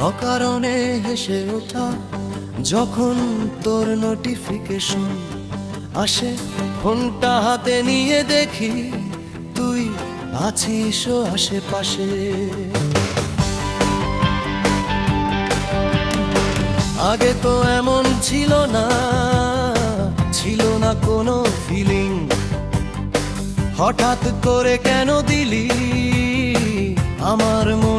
অকারণে হেসে ওঠা, যখন তোর নোটিফিকেশন আসে, ফোনটা হাতে নিয়ে দেখি, তুই আছিস আশেপাশে। আগে তো এমন ছিল না ছিল না কোনো ফিলিং হঠাৎ করে কেন দিলি আমার মনে?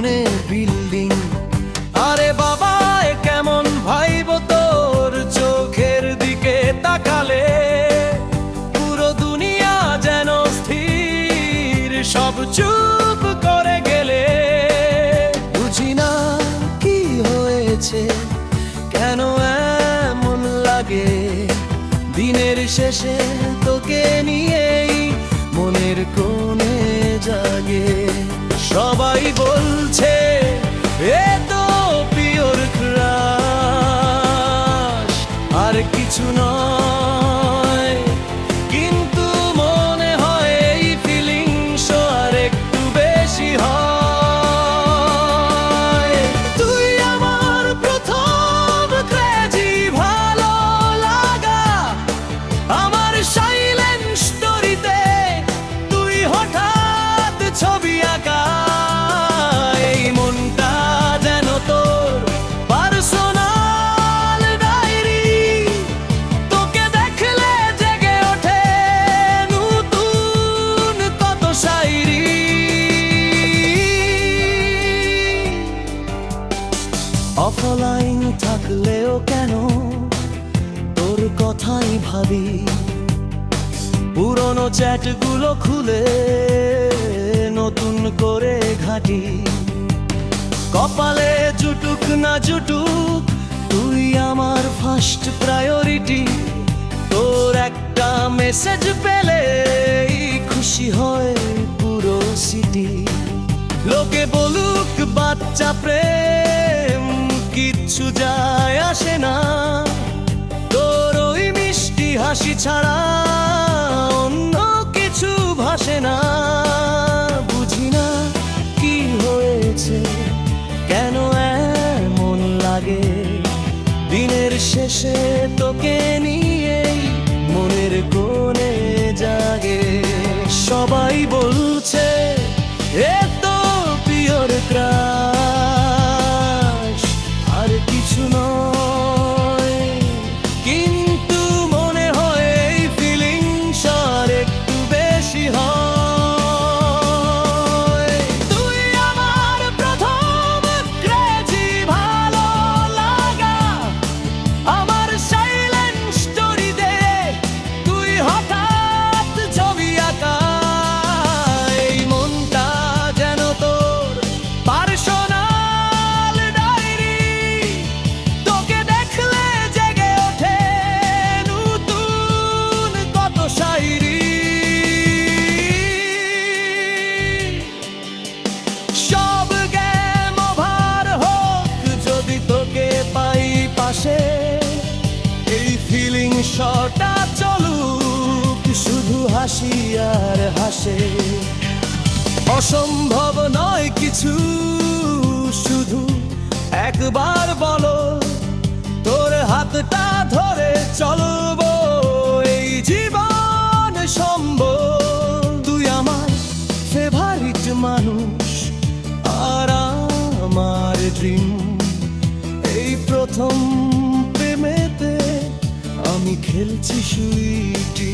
সব চুপ করে গেলে। বুঝি না কি হয়েছে, কেন এমন লাগে? দিনের শেষে তোকে নিয়েই মনের কোণে জাগে। সবাই বলছে, এ তো পিওর ক্রাশ। আর কিছু নয় কথাই ভাবি। পুরনো চ্যাটগুলো খুলে নতুন করে ঘাটি। কপালে জুটুক না জুটুক, তুই আমার ফার্স্ট প্রায়োরিটি তোর একটা মেসেজ পেলে খুশি হয় পুরো সিটি লোকে বলুক, বাচ্চা প্রেম, কিচ্ছু যায় আসে না। হাসি ছাড়া অন্য কিছু ভাসে না। বুঝি না কি হয়েছে, কেন এমন লাগে? দিনের শেষে তোকে শটা চলুক, শুধু হাসি আর হাসে। অসম্ভব নয় কিছু, শুধু একবার বলো, তোর হাতটা ধরে চলবো, এই জীবন সম্ভব তুই আমার ফেভারিট মানুষ, আর আমার ড্রিম এই প্রথম খেলছি সুইটি